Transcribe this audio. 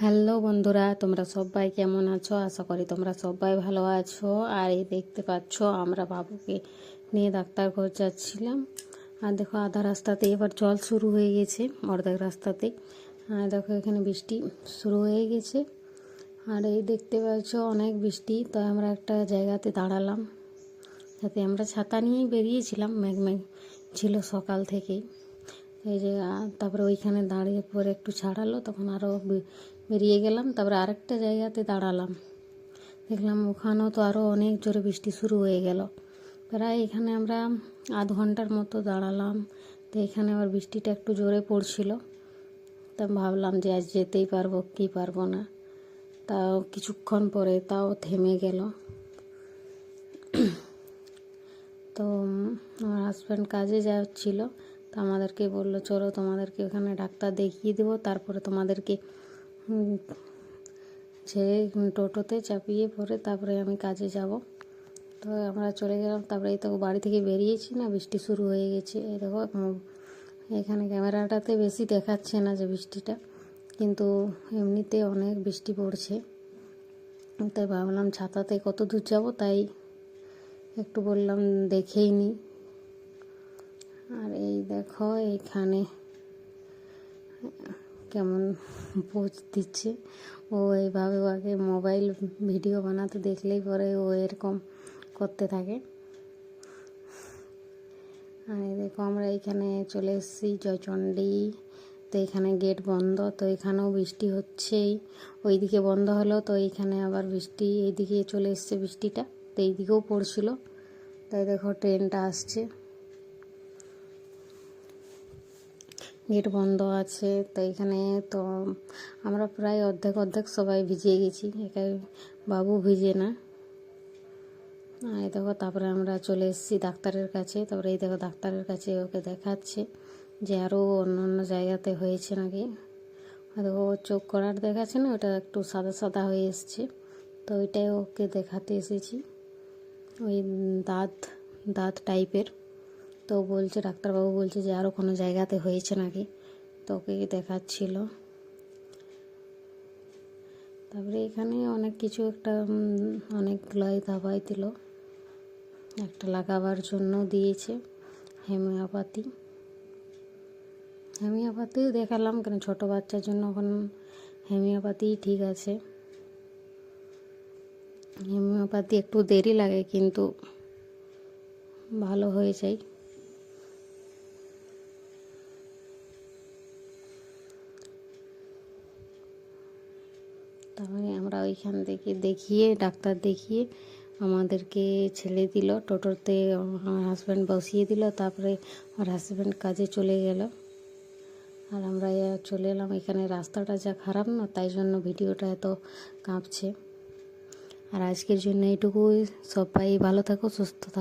Hello বন্ধুরা, তোমরা সবাই কেমন আছো? আশা করি তোমরা সবাই ভালো আছো। আর এই দেখতে পাচ্ছ, আমরা বাবুকে নিয়ে ডাক্তার ঘর যাচ্ছিলাম। আর দেখো, আধা রাস্তাতে এবার জল শুরু হয়ে গেছে, অর্ধেক রাস্তাতে। আর দেখো, এখানে বৃষ্টি শুরু হয়ে গেছে। আর এই দেখতে পাচ্ছ, অনেক বৃষ্টি। তাই আমরা একটা জায়গাতে দাঁড়ালাম। যাতে আমরা ছাতা নিয়েই বেরিয়েছিলাম মেঘ মেঘ ছিল সকাল থেকেই। এই যে তারপরে ওইখানে দাঁড়িয়ে পরে একটু ছাড়ালো, তখন আরও বেরিয়ে গেলাম, তারপরে আরেকটা জায়গাতে দাঁড়ালাম। দেখলাম ওখানেও তো আরও অনেক জোরে বৃষ্টি শুরু হয়ে গেল। প্রায় এখানে আমরা আধ ঘণ্টার মতো দাঁড়ালাম, তো এখানে আবার বৃষ্টিটা একটু জোরে পড়ছিল। তা ভাবলাম যে আজ যেতেই পারব, কি পারব না। তাও কিছুক্ষণ পরে তাও থেমে গেল। তো আমার হাজব্যান্ড কাজে যাচ্ছিল। তো আমাদেরকে বলল, চলো তোমাদেরকে ওখানে ডাক্তার দেখিয়ে দেবো। তারপরে তোমাদেরকে ছেড়ে টোটোতে চাপিয়ে পরে তারপরে আমি কাজে যাব। তো আমরা চলে গেলাম। তারপরে এই তো বাড়ি থেকে বেরিয়েছি না, বৃষ্টি শুরু হয়ে গেছে। এই দেখো এখানে ক্যামেরাটাতে বেশি দেখাচ্ছে না যে বৃষ্টিটা, কিন্তু এমনিতে অনেক বৃষ্টি পড়ছে। তাই ভাবলাম ছাতাতে কত দূর যাব, তাই একটু বললাম, দেখেই নি। আর এই দেখো এখানে কেমন পোজ দিচ্ছে। ও এইভাবে আগে মোবাইল ভিডিও বানাতে, দেখলেই পরে ও এরকম করতে থাকে। আর দেখো আমরা এইখানে চলে এসেছি জয়চণ্ডী তো এখানে গেট বন্ধ, তো এখানেও বৃষ্টি হচ্ছেই। ওইদিকে বন্ধ হলো, তো এইখানে আবার বৃষ্টি, এইদিকে চলে এসছে বৃষ্টিটা, তো এইদিকেও পড়ছিল। তাই দেখো ট্রেনটা আসছে। গেট বন্ধ আছে তো এখানে তো আমরা প্রায় অর্ধেক অর্ধেক সবাই ভিজে গেছি একাই বাবু ভিজে না। এই দেখো, তারপরে আমরা চলে এসেছি ডাক্তারের কাছে, তারপরে এই দেখো ডাক্তারের কাছে ওকে দেখাচ্ছে যে আরও অন্য অন্য জায়গাতে হয়েছে নাকি। দেখো চোখ করার দেখাচ্ছে না, ওটা একটু সাদা সাদা হয়ে এসছে, তো ওইটাই ওকে দেখাতে এসেছি। ওই দাঁত দাঁত টাইপের তো বলছে, ডাক্তারবাবু বলছে যে আরও কোনো জায়গাতে হয়েছে নাকি? তো ওকে দেখাচ্ছিল। তারপরে এখানে অনেক কিছু একটা অনেকগুলাই দাবাই দিল। একটা লাগাবার জন্য দিয়েছে হোমিওপ্যাথি। হোমিওপ্যাথিও দেখালাম, কেন ছোটো বাচ্চার জন্য এখন হোমিওপ্যাথি ঠিক আছে। হোমিওপ্যাথি একটু দেরি লাগে, কিন্তু ভালো হয়ে যায়। তারপরে আমরা ওইখান থেকে দেখিয়ে, ডাক্তার দেখিয়ে আমাদেরকে ছেড়ে দিল। টোটোতে আমার হাজব্যান্ড বসিয়ে দিল, তারপরে আমার হাজব্যান্ড কাজে চলে গেল। আর আমরা চলে এলাম। এখানে রাস্তাটা যা খারাপ না, তাই জন্য ভিডিওটা এত কাঁপছে। আর আজকের জন্য এটুকুই সবাই ভালো থাকো, সুস্থ থাকো।